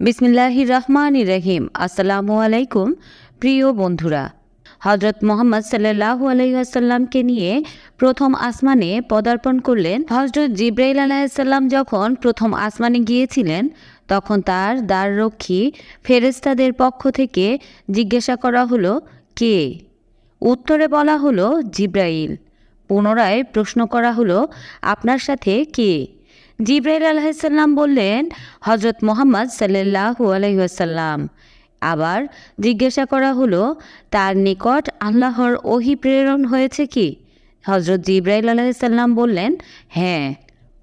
বিসমিল্লাহির রহমান রহিম। আসসালামু আলাইকুম প্রিয় বন্ধুরা। হজরত মোহাম্মদ সাল্লাহু আলাইসাল্লামকে নিয়ে প্রথম আসমানে পদার্পণ করলেন। হজরত জিব্রাইল আলাইসাল্লাম যখন প্রথম আসমানে গিয়েছিলেন, তখন তার দ্বাররক্ষী ফেরেস্তাদের পক্ষ থেকে জিজ্ঞাসা করা হলো, কে? উত্তরে বলা হলো, জিব্রাইল। পুনরায় প্রশ্ন করা হলো, আপনার সাথে কে? জিব্রাইল আলাইসাল্লাম বললেন হজরত মোহাম্মদ সাল্লাহু আলহিহাসাল্লাম আবার জিজ্ঞাসা করা হলো, তার নিকট আল্লাহর ওহি প্রেরণ হয়েছে কি? হজরত জিব্রাইল আলাইসাল্লাম বললেন হ্যাঁ।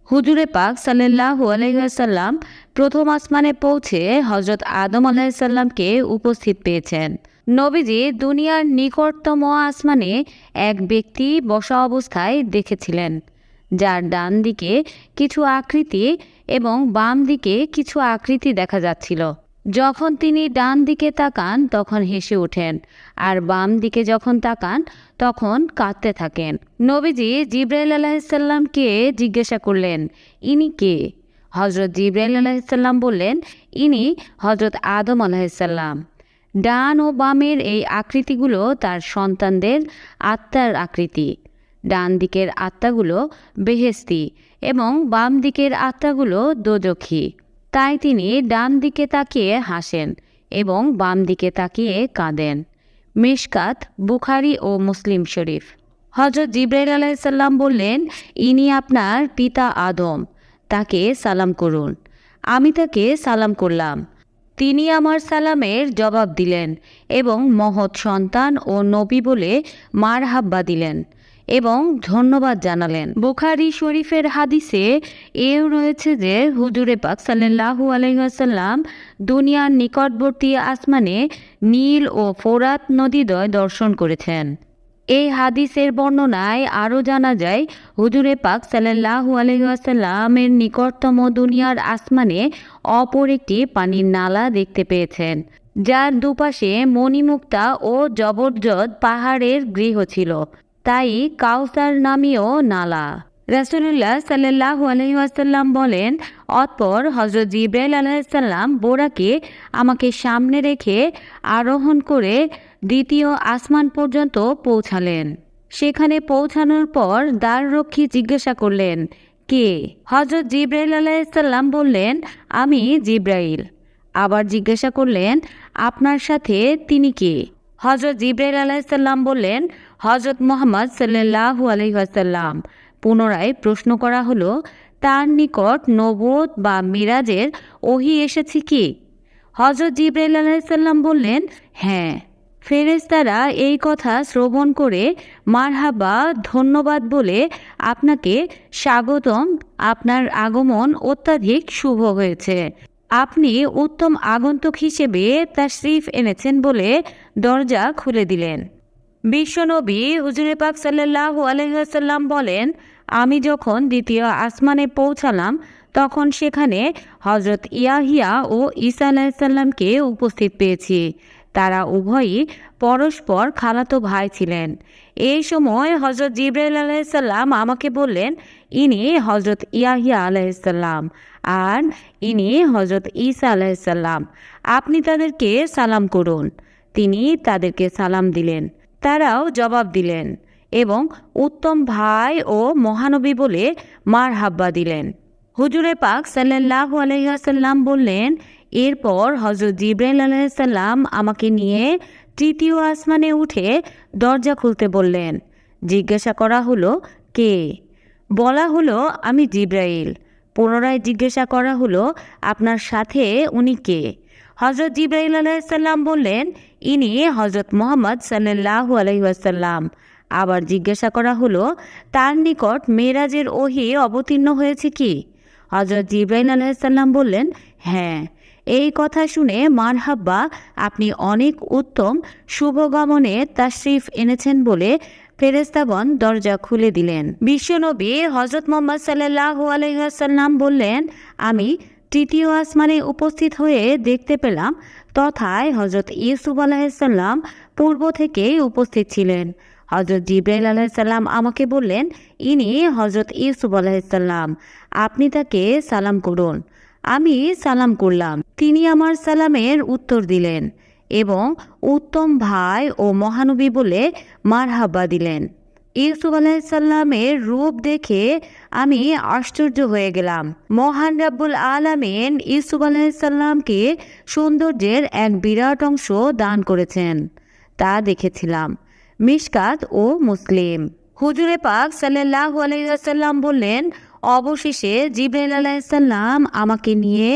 হুজুরে পাক সাল্লাহু আলহিহাসাল্লাম প্রথম আসমানে পৌঁছে হজরত আদম আলাইসাল্লামকে উপস্থিত পেয়েছেন। নবীজি দুনিয়ার নিকটতম আসমানে এক ব্যক্তি বসা অবস্থায় দেখেছিলেন। যার ডান দিকে কিছু আকৃতি এবং বাম দিকে কিছু আকৃতি দেখা যাচ্ছিল। যখন তিনি ডান দিকে তাকান, তখন হেসে ওঠেন, আর বাম দিকে যখন তাকান, তখন কাঁদতে থাকেন। নবীজি জিব্রাইল আলাহিসাল্লামকে জিজ্ঞাসা করলেন, ইনি কে? হজরত জিব্রাইল আলাহিসাল্লাম বললেন, ইনি হজরত আদম আলাহিসাল্লাম ডান ও বামের এই আকৃতিগুলো তার সন্তানদের আত্মার আকৃতি। ডান দিকের আত্মাগুলো বেহেস্তি এবং বাম দিকের আত্মাগুলো দোজখী তাই তিনি ডান দিকে তাকিয়ে হাসেন এবং বাম দিকে তাকিয়ে কাঁদেন। মিশকাত, বুখারি ও মুসলিম শরীফ। হজরত জিব্রাইল আলাইসাল্লাম বললেন, ইনি আপনার পিতা আদম। তাকে সালাম করুন। আমি তাকে সালাম করলাম। তিনি আমার সালামের জবাব দিলেন এবং মহৎ সন্তান ও নবী বলে মার হাব্বা দিলেন। এবং ধন্যবাদ জানালেন। বুখারি শরীফের হাদিসে এও রয়েছে যে, হুজুরে পাক সাল্লাহু আলহাসাল্লাম দুনিয়ার নিকটবর্তী আসমানে নীল ও ফোরাত নদীদ্বয় দর্শন করেছেন। এই হাদিসের বর্ণনায় আরও জানা যায়, হুজুরে পাক সাল্লাহু আলহাসাল্লামের নিকটতম দুনিয়ার আসমানে অপর একটি পানির নালা দেখতে পেয়েছেন, যার দুপাশে মণিমুক্তা ও জবরজদ পাহাড়ের গৃহ ছিল। তাই কাউসার নামীয় নালা। রাসুলুল্লাহ সাল্লাহ আলহিহাসাল্লাম বলেন, অতপর হজরত জিব্রাইল আলাইসাল্লাম বোরাকে আমাকে সামনে রেখে আরোহণ করে দ্বিতীয় আসমান পর্যন্ত পৌঁছালেন। সেখানে পৌঁছানোর পর দ্বাররক্ষী জিজ্ঞাসা করলেন, কে? হজরত জিব্রাইল আলাইসাল্লাম বললেন, আমি জিব্রাইল। আবার জিজ্ঞাসা করলেন, আপনার সাথে তিনি কে? হজরত জিব্রাইল আলাইসাল্লাম বললেন হজরত মোহাম্মদ সাল্লাহু আলহিহাসাল্লাম পুনরায় প্রশ্ন করা হলো, তার নিকট নবোধ বা মিরাজের ওহি এসেছে কি? হজরত জিব্রাইল আলাইসাল্লাম বললেন হ্যাঁ। ফেরেস্তারা এই কথা শ্রবণ করে মারহাবা, ধন্যবাদ বলে আপনাকে স্বাগতম। আপনার আগমন অত্যাধিক শুভ হয়েছে। আপনি উত্তম আগন্তুক হিসেবে তাশরিফ এনেছেন বলে দরজা খুলে দিলেন। বিশ্বনবী হুজুরে পাক সাল্লাহ আলহাম বলেন, আমি যখন দ্বিতীয় আসমানে পৌঁছালাম, তখন সেখানে হজরত ইয়াহিয়া ও ঈসা আলাহিসাল্লামকে উপস্থিত পেয়েছি। তারা উভয়ই পরস্পর খালাতো ভাই ছিলেন। এই সময় হজরত জিব্রাইল আলাইসাল্লাম আমাকে বললেন, ইনি হজরত ইয়াহিয়া আলাইসাল্লাম আর ইনি হজরত ঈসা আলাইসাল্লাম আপনি তাদেরকে সালাম করুন। তিনি তাদেরকে সালাম দিলেন। তারাও জবাব দিলেন এবং উত্তম ভাই ও মহানবী বলে মার হাব্বা দিলেন। হুজুরে পাক সাল্লাহ আলহিহাসাল্লাম বললেন, এরপর হজরত জিব্রাইল আলাইসাল্লাম আমাকে নিয়ে তৃতীয় আসমানে উঠে দরজা খুলতে বললেন। জিজ্ঞাসা করা হলো, কে? বলা হলো, আমি জিব্রাইল। পুনরায় জিজ্ঞাসা করা হলো, আপনার সাথে উনি কে? হজরত জিব্রাইল আলাইসাল্লাম বললেন, ইনি হজরত মোহাম্মদ সাল্লাহ আলহিহাসাল্লাম আবার জিজ্ঞাসা করা হলো, তার নিকট মেরাজের ওহি অবতীর্ণ হয়েছে কি? হজরত জিব্রাইল আলাইসাল্লাম বললেন হ্যাঁ এই কথা শুনে মারহাব্বা, আপনি অনেক উত্তম শুভগমনে তাশরিফ এনেছেন বলে ফেরেস্তাগণ দরজা খুলে দিলেন। বিশ্বনবী হজরত মোহাম্মদ সাল্লাহ আলহাসাল্লাম বললেন, আমি তৃতীয় আসমানে উপস্থিত হয়ে দেখতে পেলাম, তথায় হজরত ইউসুফ আলাহিসাল্লাম পূর্ব থেকেই উপস্থিত ছিলেন। হজরত জিব্রাইল আলাহিসাল্লাম আমাকে বললেন, ইনি হজরত ইউসুফ আলাহিসাল্লাম আপনি তাকে সালাম করুন। আমি সালাম করলাম। তিনি আমার সালামের উত্তর দিলেন। এবং উত্তম ভাই ও মহানবী বলে মারহাবা দিলেন। ইউসুফ আলাইসাল্লামের রূপ দেখে আমি আশ্চর্য হয়ে গেলাম। মহান রাব্বুল আলামিন ইউসুফ আলাইসাল্লামকে সৌন্দর্যের এক বিরাট অংশ দান করেছেন, তা দেখেছিলাম। মিশকাত ও মুসলিম। হুজুরে পাক সাল্লাহ আলাইসাল্লাম বললেন, অবশেষে জিব্রাইল আলাইসাল্লাম আমাকে নিয়ে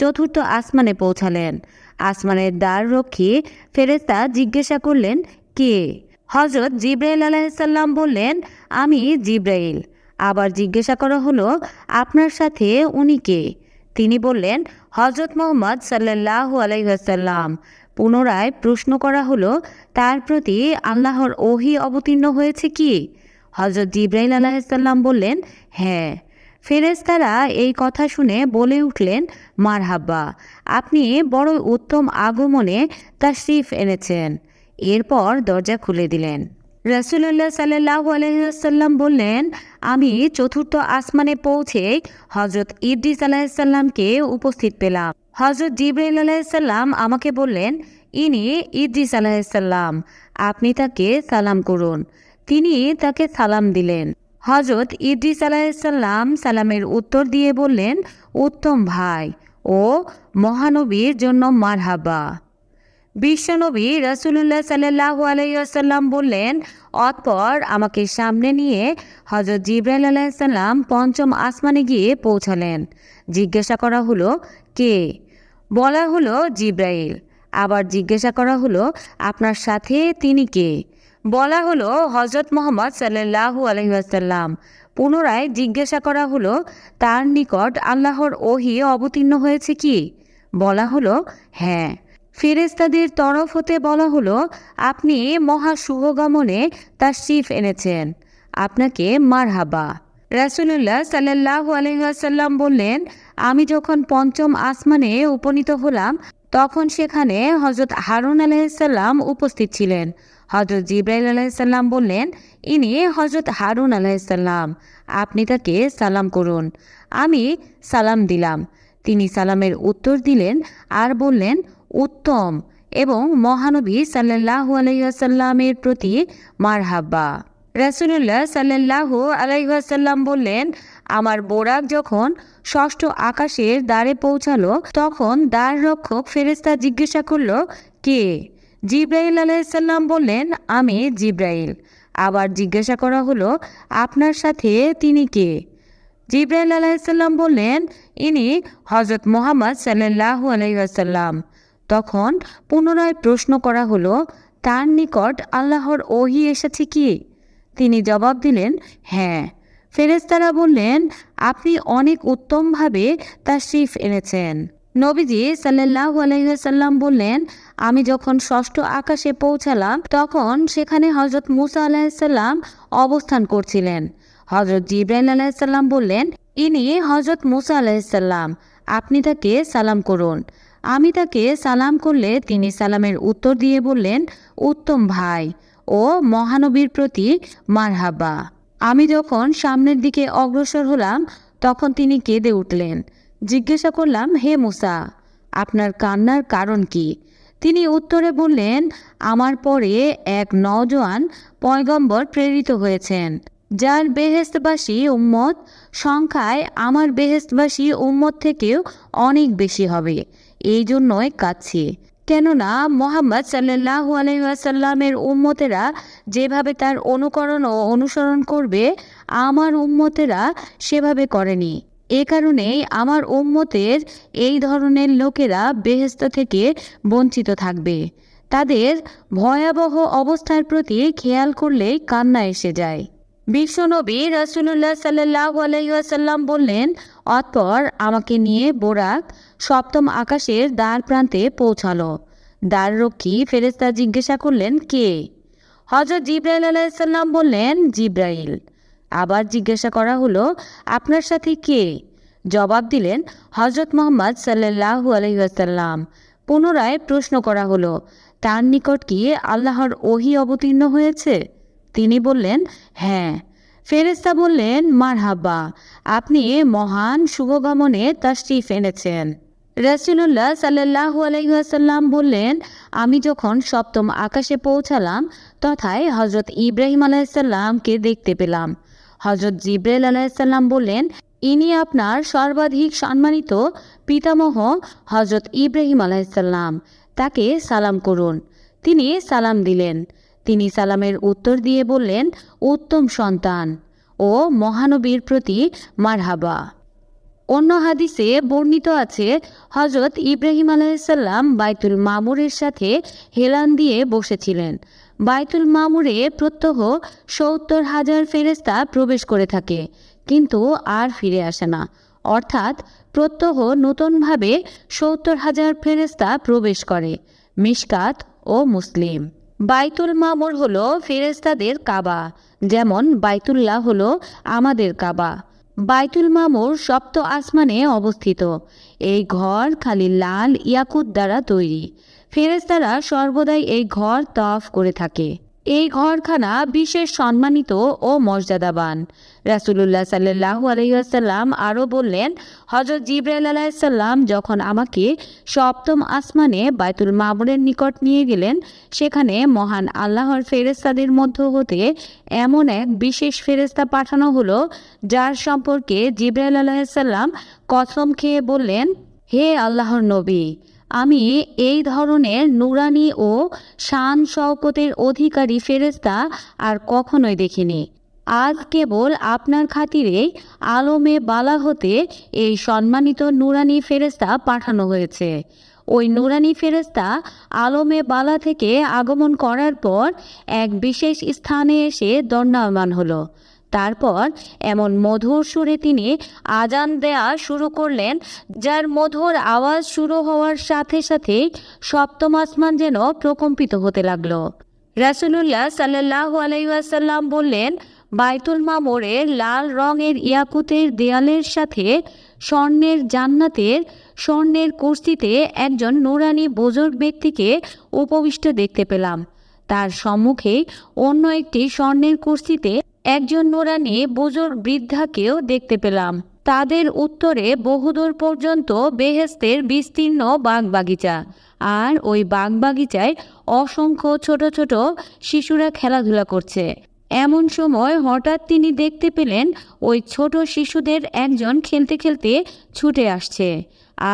চতুর্থ আসমানে পৌঁছালেন। আসমানের দ্বার রক্ষী ফেরেস্তা জিজ্ঞাসা করলেন, কে? হজরত জিব্রাইল আলাইসাল্লাম বললেন, আমি জিব্রাইল। আবার জিজ্ঞাসা করা হলো, আপনার সাথে উনি কে? তিনি বললেন হজরত মোহাম্মদ সাল্লাহ আলাইসাল্লাম পুনরায় প্রশ্ন করা হলো, তার প্রতি আল্লাহর ওহি অবতীর্ণ হয়েছে কি? হজরত জিব্রাইল আলাহিসাল্লাম বললেন হ্যাঁ। ফেরেস্তারা এই কথা শুনে বলে উঠলেন মারহাব্বা আপনি বড় উত্তম আগমনে তাশরিফ এনেছেন। এরপর দরজা খুলে দিলেন। রসুল্লাহ সাল্লাহ আলহিহাল্লাম বললেন, আমি চতুর্থ আসমানে পৌঁছে হজরত ইদ্রিস আলাহিসাল্লামকে উপস্থিত পেলাম। হজরত জিব্রাইল আলাহিসাল্লাম আমাকে বললেন, ইনি ইদ্রিস আলাহিসাল্লাম আপনি তাকে সালাম করুন। তিনি তাকে সালাম দিলেন। হজরত ইদ্রিস আলাহিসাল্লাম সালামের উত্তর দিয়ে বললেন, উত্তম ভাই ও মহানবীর জন্য মারহাবা। বিশ্বনবী রসুল্লাহ সাল্লাহ আলাইসাল্লাম বললেন, অতপর আমাকে সামনে নিয়ে হজরত জিব্রাইল আলাইসাল্লাম পঞ্চম আসমানে গিয়ে পৌঁছালেন। জিজ্ঞাসা করা হলো, কে? বলা হলো জিব্রাইল। আবার জিজ্ঞাসা করা হলো, আপনার সাথে তিনি কে? বলা হলো হজরত মোহাম্মদ সাল্লাহু আলহিহাসাল্লাম পুনরায় জিজ্ঞাসা করা হলো, তার নিকট আল্লাহর ওহি অবতীর্ণ হয়েছে কি? বলা হলো হ্যাঁ। ফেরেস্তাদের তরফ হতে বলা হলো, আপনি মহা শুভগমনে তার শিফ এনেছেন। আপনাকে মারহাবা। রাসুলুল্লাহ সাল্লাহ আলহাসাল্লাম বললেন, আমি যখন পঞ্চম আসমানে উপনীত হলাম, তখন সেখানে হজরত হারুন আলাইসাল্লাম উপস্থিত ছিলেন। হজরত জিব্রাইল আলাইসাল্লাম বললেন, ইনি হজরত হারুন আলাইসাল্লাম আপনি তাকে সালাম করুন। আমি সালাম দিলাম। তিনি সালামের উত্তর দিলেন আর বললেন, উত্তম এবং মহানবী সাল্লাহ আলাইসাল্লামের প্রতি মারহাব্বা রাসুলুল্লাহ সাল্লাহ আলাইসাল্লাম বললেন, আমার বোরাক যখন ষষ্ঠ আকাশের দ্বারে পৌঁছালো, তখন দ্বার রক্ষক ফেরেস্তা জিজ্ঞাসা করল, কে? জিব্রাইল আলাইসাল্লাম বললেন, আমি জিব্রাইল। আবার জিজ্ঞাসা করা হলো, আপনার সাথে তিনি কে? জিব্রাইল আলাইসাল্লাম বললেন, ইনি হজরত মোহাম্মদ সাল্লাহ আলাইসাল্লাম তখন পুনরায় প্রশ্ন করা হলো, তার নিকট আল্লাহর ওহি এসেছে কি? তিনি জবাব দিলেন হ্যাঁ। ফেরেস্তারা বললেন, আপনি অনেক উত্তমভাবে তার শিফ এনেছেন। নবীজি সাল্লাহ আলাইসাল্লাম বললেন, আমি যখন ষষ্ঠ আকাশে পৌঁছালাম, তখন সেখানে হজরত মুসা আলাহিসাল্লাম অবস্থান করছিলেন। হজরত জিব্রাইল আলাহিসাল্লাম বললেন, ইনি হজরত মুসা আলাহিসাল্লাম আপনি তাকে সালাম করুন। আমি তাকে সালাম করলে তিনি সালামের উত্তর দিয়ে বললেন, উত্তম ভাই ও মহানবীর প্রতি মারহাবা। আমি যখন সামনের দিকে অগ্রসর হলাম, তখন তিনি কেঁদে উঠলেন। জিজ্ঞাসা করলাম, হে মুসা, আপনার কান্নার কারণ কি? তিনি উত্তরে বললেন, আমার পরে এক নওজোয়ান পয়গম্বর প্রেরিত হয়েছেন, যার বেহেস্তবাসী উম্মত সংখ্যায় আমার বেহেস্তবাসী উম্মত থেকেও অনেক বেশি হবে, এই জন্যই কাঁদছি। কেননা মোহাম্মদ সাল্লাহ আলহাসাল্লামের উম্মতেরা যেভাবে তার অনুকরণ ও অনুসরণ করবে, আমার উম্মতেরা সেভাবে করেনি। এ কারণেই আমার উম্মতের এই ধরনের লোকেরা বেহেস্ত থেকে বঞ্চিত থাকবে। তাদের ভয়াবহ অবস্থার প্রতি খেয়াল করলেই কান্না এসে যায়। বিশ্বনবী রাসুল্লাহ সাল্লাহ বললেন, অতপর আমাকে নিয়ে বোরাক সপ্তম আকাশের দ্বার প্রান্তে পৌঁছালো। দ্বাররক্ষী ফেরেস্তা জিজ্ঞাসা করলেন, কে? হজরত জিব্রাইল আলাইসাল্লাম বললেন, জিব্রাইল। আবার জিজ্ঞাসা করা হলো, আপনার সাথে কে? জবাব দিলেন হজরত মোহাম্মদ সাল্লাহু আলহিহাসাল্লাম পুনরায় প্রশ্ন করা হলো, তার নিকট কি আল্লাহর ওহি অবতীর্ণ হয়েছে? তিনি বললেন হ্যাঁ। ফেরেস্তা বললেন, মারহাবা, আপনি মহান শুভগমনে তাশরিফ এনেছেন। রাসুলুল্লাহ সাল্লাহ আলহিহাসাল্লাম বললেন, আমি যখন সপ্তম আকাশে পৌঁছালাম, তথায় হজরত ইব্রাহিম আলাইসাল্লামকে দেখতে পেলাম। হজরত জিব্রাইল আলাইসাল্লাম বললেন, ইনি আপনার সর্বাধিক সম্মানিত পিতামহ হজরত ইব্রাহিম আলাইসাল্লাম তাকে সালাম করুন। তিনি সালাম দিলেন। তিনি সালামের উত্তর দিয়ে বললেন, উত্তম সন্তান ও মহানবীর প্রতি মারহাবা। অন্য হাদিসে বর্ণিত আছে হজরত ইব্রাহিম আলাইসাল্লাম বাইতুল মামুরের সাথে হেলান দিয়ে বসেছিলেন। বাইতুল মামুরে প্রত্যহ সত্তর হাজার ফেরেস্তা প্রবেশ করে থাকে, কিন্তু আর ফিরে আসে না। অর্থাৎ প্রত্যহ নতুনভাবে সত্তর হাজার ফেরেস্তা প্রবেশ করে, মিশকাত ও মুসলিম। বাইতুল মামুর হলো ফেরেস্তাদের কাবা, যেমন বাইতুল্লাহ হলো আমাদের কাবা। বাইতুল মামুর সপ্ত আসমানে অবস্থিত, এই ঘর খালি লাল ইয়াকুত দ্বারা তৈরি। ফেরেস্তারা সর্বদাই এই ঘর তফ করে থাকে। এই ঘরখানা বিশেষ সম্মানিত ও মর্যাদাবান। রাসুলুল্লাহ সাল্লাহ আলহিহাসাল্লাম আরও বললেন হজরত জিব্রাইল আলাইসাল্লাম যখন আমাকে সপ্তম আসমানে বাইতুল মামুরের নিকট নিয়ে গেলেন, সেখানে মহান আল্লাহর ফেরেস্তাদের মধ্য হতে এমন এক বিশেষ ফেরেস্তা পাঠানো হলো, যার সম্পর্কে জিব্রাইল আলাইসাল্লাম কথম খেয়ে বললেন, হে আল্লাহর নবী আমি এই ধরনের নুরানি ও শান শওকতের অধিকারী ফেরেস্তা আর কখনোই দেখিনি। আজ কেবল আপনার খাতিরে আলমে বালা হতে এই সম্মানিত নুরানি ফেরেস্তা পাঠানো হয়েছে। ওই নুরানি ফেরেস্তা আলমে বালা থেকে আগমন করার পর এক বিশেষ স্থানে এসে দণ্ডায়মান হলো। তারপর এমন মধুর সুরে তিনি আজান দেয়া শুরু করলেন, যার মধুর আওয়াজ শুরু হওয়ার সাথে সাথে সপ্তম আসমান যেন প্রকম্পিত হতে লাগল। রাসুলুল্লাহ সাল্লাহ আলাইসাল্লাম বললেন, বাইতুল মামুরের লাল রঙের ইয়াকুতের দেয়ালের সাথে স্বর্ণের জান্নাতের স্বর্ণের কুস্তিতে একজন নুরানি বুজুর্গ ব্যক্তিকে উপবিষ্ট দেখতে পেলাম। তার সম্মুখে অন্য একটি স্বর্ণের কুস্তিতে একজন নোরানি বুজুর্গ বৃদ্ধাকেও দেখতে পেলাম। তাদের উত্তরে বহুদূর পর্যন্ত বেহেস্তের বিস্তীর্ণ বাগবাগিচা আর ওই বাগবাগিচায় অসংখ্য ছোট ছোট শিশুরা খেলাধুলা করছে। এমন সময় হঠাৎ তিনি দেখতে পেলেন ওই ছোট শিশুদের একজন খেলতে খেলতে ছুটে আসছে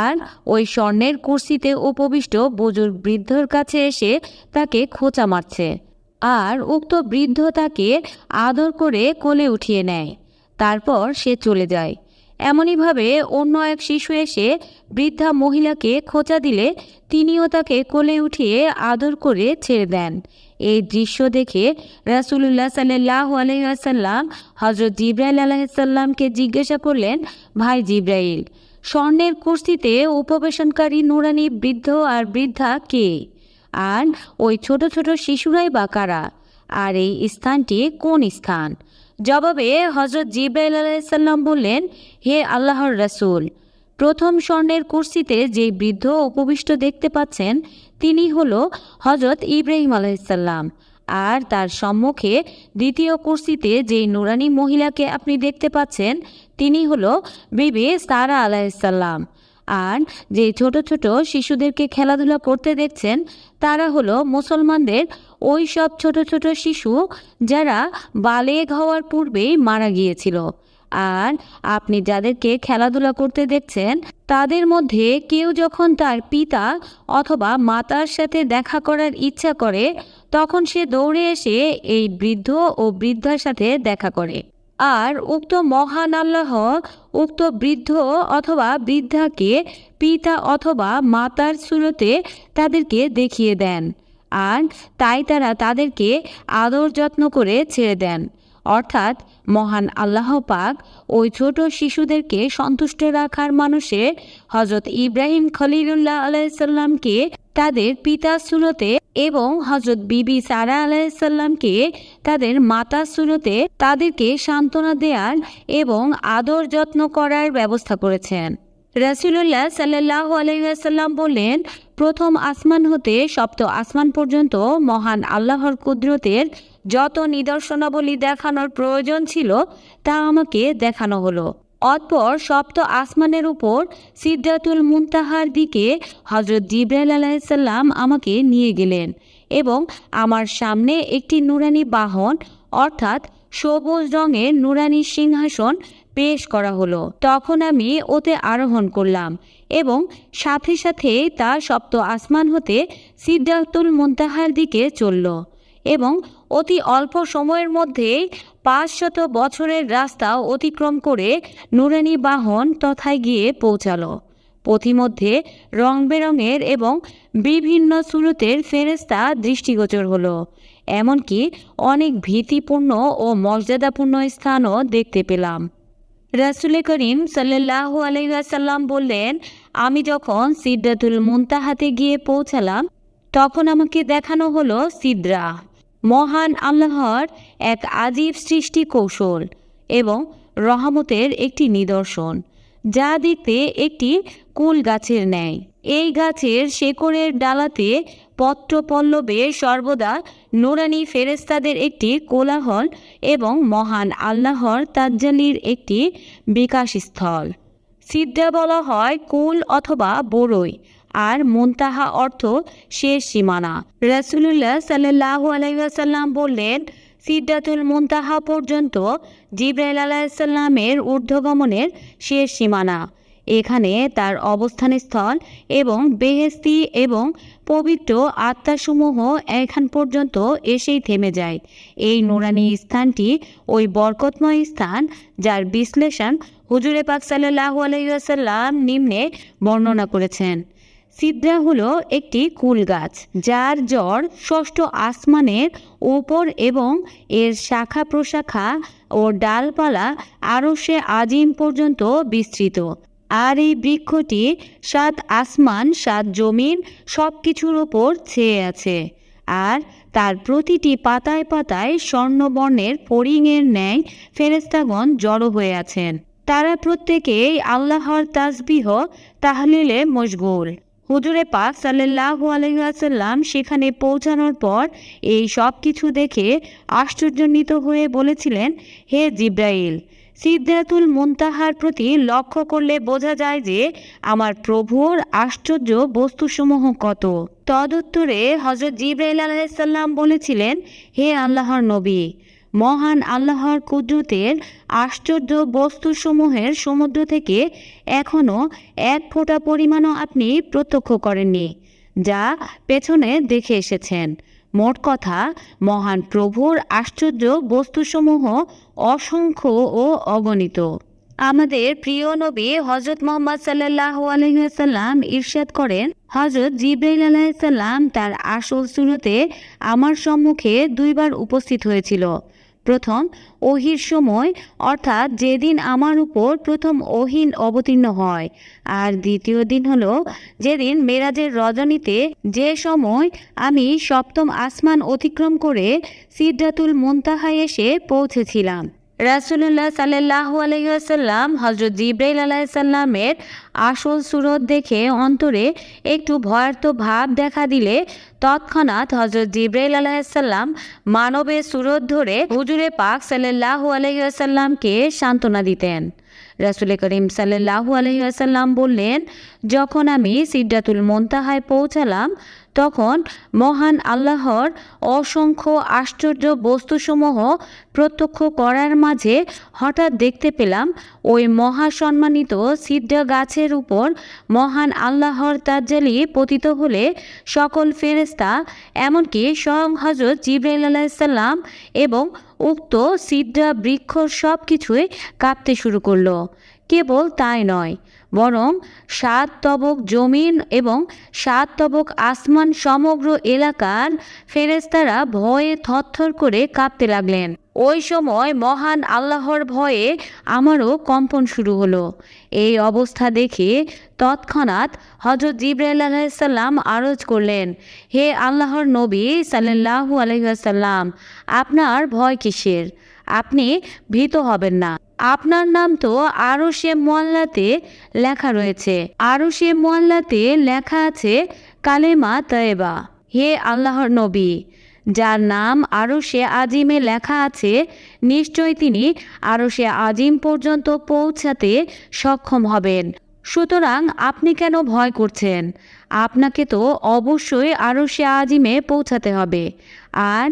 আর ওই স্বর্ণের কুর্সিতে উপবিষ্ট বুজুর্গ বৃদ্ধর কাছে এসে তাকে খোঁচা মারছে। আর উক্ত বৃদ্ধ তাকে আদর করে কোলে উঠিয়ে নেয়। তারপর সে চলে যায়। এমনইভাবে অন্য এক শিশু এসে বৃদ্ধা মহিলাকে খোঁচা দিলে তিনিও তাকে কোলে উঠিয়ে আদর করে ছেড়ে দেন। এই দৃশ্য দেখে রাসুলুল্লাহ সাল্লাহ আলহাসাল্লাম হজরত জিব্রাইল আলাহিসাল্লামকে জিজ্ঞাসা করলেন, ভাই জিব্রাইল, স্বর্ণের কুস্তিতে উপবেশনকারী নুরানি বৃদ্ধ আর বৃদ্ধা কে? আর ওই ছোট ছোট শিশুরাই বা কারা? আর এই স্থানটি কোন স্থান? জবাবে হজরত জিব্রাইল আলাইসাল্লাম বললেন, হে আল্লাহর রাসূল, প্রথম স্বর্ণের কুর্সিতে যে বৃদ্ধ উপবিষ্ট দেখতে পাচ্ছেন, তিনি হলো হজরত ইব্রাহিম আলাইসাল্লাম আর তার সম্মুখে দ্বিতীয় কুর্সিতে যেই নুরানি মহিলাকে আপনি দেখতে পাচ্ছেন, তিনি হলো বিবি সারা আলাইসাল্লাম আর যে ছোট ছোট শিশুদেরকে খেলাধুলা করতে দেখছেন, তারা হলো মুসলমানদের ওই সব ছোট ছোট শিশু যারা বালেগ হওয়ার পূর্বেই মারা গিয়েছিল। আর আপনি যাদেরকে খেলাধুলা করতে দেখছেন, তাদের মধ্যে কেউ যখন তার পিতা অথবা মাতার সাথে দেখা করার ইচ্ছা করে, তখন সে দৌড়ে এসে এই বৃদ্ধ ও বৃদ্ধার সাথে দেখা করে। আর উক্ত মহান আল্লাহ উক্ত বৃদ্ধ অথবা বৃদ্ধাকে পিতা অথবা মাতার সুরতে তাদেরকে দেখিয়ে দেন। আর তাই তারা তাদেরকে আদর যত্ন করে ছেড়ে দেন। অর্থাৎ মহান আল্লাহ পাক ওই ছোট শিশুদেরকে সন্তুষ্ট রাখার মানুষে হজরত ইব্রাহিম খলিলুল্লাহ আলাইসাল্লামকে তাদের পিতা সুরতে এবং হজরত বিবি সারা আলাইসাল্লামকে তাদের মাতা সুরতে তাদেরকে সান্ত্বনা দেওয়ার এবং আদর যত্ন করার ব্যবস্থা করেছেন। রাসুলুল্লাহ সাল্লাহ আলাইসাল্লাম বললেন, প্রথম আসমান হতে সপ্ত আসমান পর্যন্ত মহান আল্লাহর কুদরতের যত নিদর্শনাবলী দেখানোর প্রয়োজন ছিল, তা আমাকে দেখানো হলো। অতপর সপ্ত আসমানের উপর সিদ্ধাতুল মুনতাহার দিকে হজরত জিব্রাইল আলাইসাল্লাম আমাকে নিয়ে গেলেন এবং আমার সামনে একটি নুরানি বাহন, অর্থাৎ সবুজ রঙের নুরানি সিংহাসন পেশ করা হলো। তখন আমি ওতে আরোহণ করলাম এবং সাথে সাথে তা সপ্ত আসমান হতে সিদ্ধাতুল মুনতাহার দিকে চলল। এবং অতি অল্প সময়ের মধ্যেই পাঁচশত বছরের রাস্তা অতিক্রম করে নুরানি বাহন তথায় গিয়ে পৌঁছালো। পথিমধ্যে রং বেরঙের এবং বিভিন্ন সুরতের ফেরেস্তা দৃষ্টিগোচর হলো, এমনকি অনেক ভীতিপূর্ণ ও মর্যাদাপূর্ণ স্থানও দেখতে পেলাম। রাসুল করিম সাল্লাহ আলাইসাল্লাম বললেন, আমি যখন সিদ্ধাতুল মুনতাহাতে গিয়ে পৌঁছালাম, তখন আমাকে দেখানো হলো সিদ্রা। মহান আল্লাহর এক আজীব সৃষ্টি কৌশল এবং রহমতের একটি নিদর্শন, যা দেখতে একটি কুল গাছের ন্যায়। এই গাছের শেকড়ের ডালাতে পত্র পল্লবে সর্বদা নোরানি ফেরেস্তাদের একটি কোলাহল এবং মহান আল্লাহর তাজ্জালির একটি বিকাশস্থল। সিদ্ধা বলা হয় কুল অথবা বড়ই আর মুনতাহা অর্থ শেষ সীমানা। রাসুলুল্লাহ সাল্লাহ আলাইসাল্লাম বললেন সিদ্ধাতুল মুনতাহা পর্যন্ত জিব্রাইল আলাইসাল্লামের ঊর্ধ্বগমনের শেষ সীমানা। এখানে তার অবস্থানস্থল এবং বেহেস্তি এবং পবিত্র আত্মাসমূহ এখান পর্যন্ত এসেই থেমে যায়। এই নোরানি স্থানটি ওই বরকতময় স্থান যার বিশ্লেষণ হুজুরে পাক সাল্লাহ আলাইসাল্লাম নিম্নে বর্ণনা করেছেন। সিদ্রা হলো একটি কুল গাছ, যার জড় ষষ্ঠ আসমানের ওপর এবং এর শাখা প্রশাখা ও ডালপালা আরও সে আজিম পর্যন্ত বিস্তৃত। আর এই বৃক্ষটি সাত আসমান, সাত জমিন সব কিছুর ওপর ছেয়ে আছে। আর তার প্রতিটি পাতায় পাতায় স্বর্ণবর্ণের ফড়িংয়ের ন্যায় ফেরেস্তাগণ জড়ো হয়ে আছেন। তারা প্রত্যেকেই আল্লাহর তাসবিহ, তাহলিলে মশগুল। হুজুরে পাক সাল্লাহ আলহাসাল্লাম সেখানে পৌঁছানোর পর এই সব কিছু দেখে আশ্চর্যান্বিত হয়ে বলেছিলেন, হে জিব্রাইল সিদ্ধাতুল মুনতাহার প্রতি লক্ষ্য করলে বোঝা যায় যে আমার প্রভুর আশ্চর্য বস্তুসমূহ কত। তদুত্তরে হজরত জিব্রাইল আলাইসাল্লাম বলেছিলেন, হে আল্লাহর নবী মহান আল্লাহর কুদরতের আশ্চর্য বস্তুসমূহের সমুদ্র থেকে এখনও এক ফোঁটা পরিমাণও আপনি প্রত্যক্ষ করেননি, যা পেছনে দেখে এসেছেন। মোট কথা, মহান প্রভুর আশ্চর্য বস্তুসমূহ অসংখ্য ও অগণিত। আমাদের প্রিয় নবী হজরত মোহাম্মদ সাল্লাহ আলহিহাল্লাম ইরশাদ করেন হজরত জিব্রাইল আলাইসাল্লাম তার আসল সুরতে আমার সম্মুখে দুইবার উপস্থিত হয়েছিল। প্রথম ওহির সময়, অর্থাৎ যেদিন আমার উপর প্রথম ওহিন অবতীর্ণ হয়। আর দ্বিতীয় দিন হলো যেদিন মেরাজের রজনীতে যে সময় আমি সপ্তম আসমান অতিক্রম করে সিদ্ধাতুল মুনতাহায় এসে পৌঁছেছিলাম। রাসুল্লাহ সাল্লাহ আলহিহাসাল্লাম হজরত জিব্রাইল আলাইসাল্লামের আসল সুরত দেখে অন্তরে একটু ভয়ার্থ ভাব দেখা দিলে। তৎক্ষণাৎ হজরত জিব্রাইল আলাইসাল্লাম মানবের সুরত ধরে হুজুরে পাক সাল্লাহ আলহিহাসাল্লামকে সান্ত্বনা দিতেন। রাসুল করিম সাল্লাহু আলহিহাসাল্লাম বললেন, যখন আমি সিদ্ধাতুল মন্তাহায় পৌঁছালাম তখন মহান আল্লাহর অসংখ্য আশ্চর্য বস্তুসমূহ প্রত্যক্ষ করার মাঝে হঠাৎ দেখতে পেলাম, ওই মহাসম্মানিত সিদ্ধা গাছের উপর মহান আল্লাহর তাজ্জালি পতিত হলে সকল ফেরেস্তা এমনকি স্বয়ং হজরত জিব্রাইল আলাইসাল্লাম এবং উক্ত সিদ্ধা বৃক্ষ সব কিছুই কাঁপতে শুরু করল। কেবল তাই নয় বরং সাত তবক জমিন এবং সাত তবক আসমান সমগ্র এলাকার ফেরেস্তারা ভয়ে থরথর করে কাঁপতে লাগলেন। ওই সময় মহান আল্লাহর ভয়ে আমারও কম্পন শুরু হলো। এই অবস্থা দেখে তৎক্ষণাৎ হজরত জিব্রাইল আলাইসাল্লাম আরজ করলেন, হে আল্লাহর নবী সাল্লাহু আলহিহাসাল্লাম আপনার ভয় কিসের? আপনি ভীত হবেন না। আপনার নাম তো আরও সে মোয়াল্লাতে লেখা রয়েছে। আরও সে মোয়াল্লাতে লেখা আছে, কালেমা তয়েবা। হে আল্লাহর নবী, যার নাম আরও সে আজিমে লেখা আছে, নিশ্চয় তিনি আরও সে আজিম পর্যন্ত পৌঁছাতে সক্ষম হবেন। সুতরাং আপনি কেন ভয় করছেন? আপনাকে তো অবশ্যই আরও সে আজিমে পৌঁছাতে হবে। আর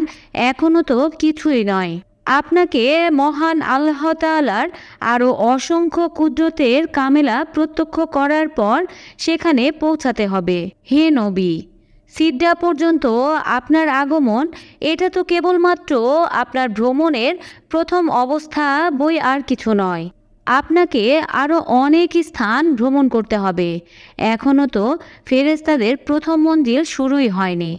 এখনও তো কিছুই নয়। আপনাকে মহান আল্লাহ তাআলার আরও অসংখ্য কুদরতের কামেলা প্রত্যক্ষ করার পর সেখানে পৌঁছাতে হবে। হে নবী সিদ্ধা পর্যন্ত আপনার আগমন, এটা তো কেবলমাত্র আপনার ভ্রমণের প্রথম অবস্থা বই আর কিছু নয়। আপনাকে আরও অনেক স্থান ভ্রমণ করতে হবে। এখনও তো ফেরেস্তাদের প্রথম মন্দির শুরুই হয়নি।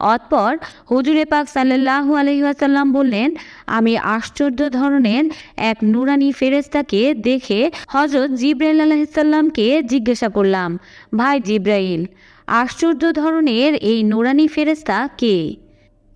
অতপর হুজুরে পাক সাল্লাহু আলহিহাসাল্লাম বললেন, আমি আশ্চর্য ধরনের এক নুরানি ফেরেস্তাকে দেখে হজরত জিব্রাইল আলাহিসাল্লামকে জিজ্ঞাসা করলাম, ভাই জিব্রাইল, আশ্চর্য ধরনের এই নুরানি ফেরেস্তা কে?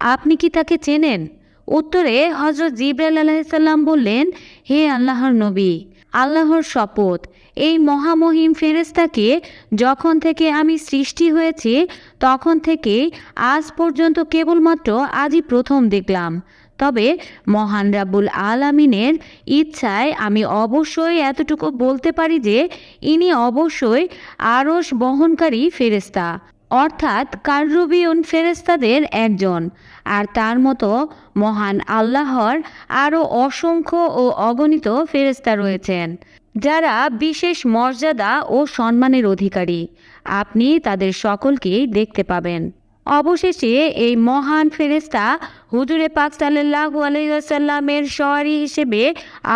আপনি কি তাকে চেনেন? উত্তরে হজরত জিব্রাইল আলাহিসাল্লাম বললেন, হে আল্লাহর নবী আল্লাহর শপথ। এই মহামহিম ফেরেস্তাকে যখন থেকে আমি সৃষ্টি হয়েছি, তখন থেকে আজ পর্যন্ত কেবলমাত্র আজই প্রথম দেখলাম। তবে মহান রাব্বুল আলামিনের ইচ্ছায় আমি অবশ্যই এতটুকু বলতে পারি যে, ইনি অবশ্যই আরস বহনকারী ফেরেস্তা অর্থাৎ কার্রুবিউন ফেরেস্তাদের একজন। আর তার মতো মহান আল্লাহর আরও অসংখ্য ও অগণিত ফেরেস্তা রয়েছেন, যারা বিশেষ মর্যাদা ও সম্মানের অধিকারী। আপনি তাদের সকলকেই দেখতে পাবেন। অবশেষে এই মহান ফেরেস্তা হুজুরে পাক সাল্লাহু আলহিহাসাল্লামের সওয়ারি হিসেবে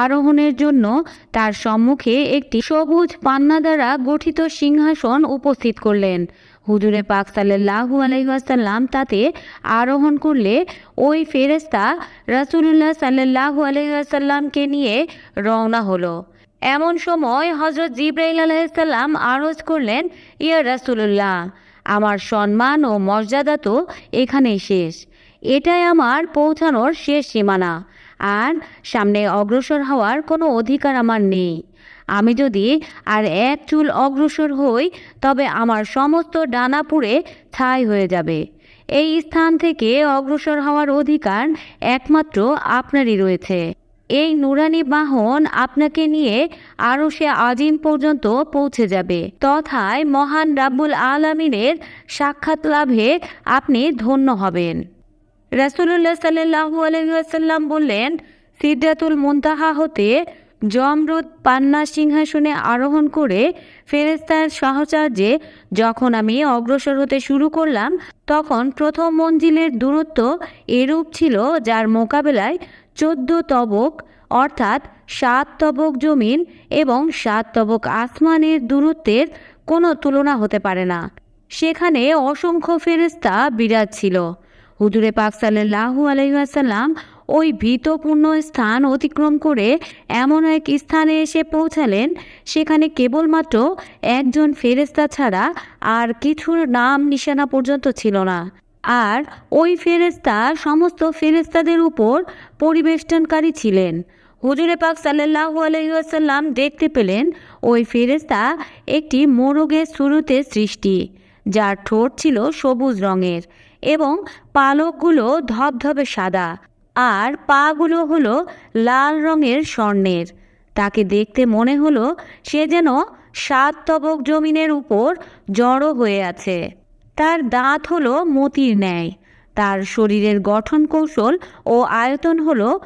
আরোহণের জন্য তার সম্মুখে একটি সবুজ পান্না দ্বারা গঠিত সিংহাসন উপস্থিত করলেন। হুজুরে পাক সাল্লাহু আলহিহাসাল্লাম তাতে আরোহণ করলে ওই ফেরেস্তা রাসুলুল্লাহ সাল্লাহু আলহিহাসাল্লামকে নিয়ে রওনা হলো। এমন সময় হজরত জিব্রাইল আলাইসাল্লাম আরজ করলেন, ইয়া রাসুলুল্লাহ, আমার সম্মান ও মর্যাদা তো এখানেই শেষ। এটাই আমার পৌঁছানোর শেষ সীমানা। আর সামনে অগ্রসর হওয়ার কোনো অধিকার আমার নেই। আমি যদি আর এক চুল অগ্রসর হই, তবে আমার সমস্ত ডানা পুড়ে ছাই হয়ে যাবে। এই স্থান থেকে অগ্রসর হওয়ার অধিকার একমাত্র আপনারই রয়েছে। এই নুরানি বাহন আপনাকে নিয়ে আরও সে আজিম পর্যন্ত পৌঁছে যাবে। তথায় মহান রাব্বুল আলমিনের সাক্ষাৎ লাভে আপনি ধন্য হবেন। রাসুলুল্লাহ সাল্লাহু আলহিহাসাল্লাম বললেন সিদ্ধাতুল মুন্তাহা হতে জমরুদ পান্না সিংহাসনে আরোহণ করে ফেরেস্তার সাহচর্যে যখন আমি অগ্রসর হতে শুরু করলাম, তখন প্রথম মঞ্জিলের দূরত্ব এরূপ ছিল যার মোকাবেলায় চোদ্দ তবক, অর্থাৎ সাত তবক জমিন এবং সাত তবক আসমানের দূরত্বের কোনো তুলনা হতে পারে না। সেখানে অসংখ্য ফেরেস্তা বিরাজ ছিল। হুজুরে পাক সাল্লাহু আলহিহাসাল্লাম ওই ভীতপূর্ণ স্থান অতিক্রম করে এমন এক স্থানে এসে পৌঁছালেন, সেখানে কেবলমাত্র একজন ফেরেস্তা ছাড়া আর কিছুর নাম নিশানা পর্যন্ত ছিল না। আর ওই ফেরেস্তা সমস্ত ফেরেস্তাদের উপর পরিবেষ্টনকারী ছিলেন। হুজুরে পাক সাল্লাহু আলহিহাসাল্লাম দেখতে পেলেন ওই ফেরেস্তা একটি মোরগের শুরুতে সৃষ্টি, যার ঠোঁট ছিল সবুজ রঙের এবং পালকগুলো ধবধবে সাদা। আর পাগুলো হলো লাল রঙের স্বর্ণের। তাকে দেখতে মনে হলো সে যেন সাত তবক জমিনের উপর জড়ো হয়ে আছে। তার দাঁত হলো মতির ন্যায়। তার শরীরের গঠন কৌশল ও আয়তন হলো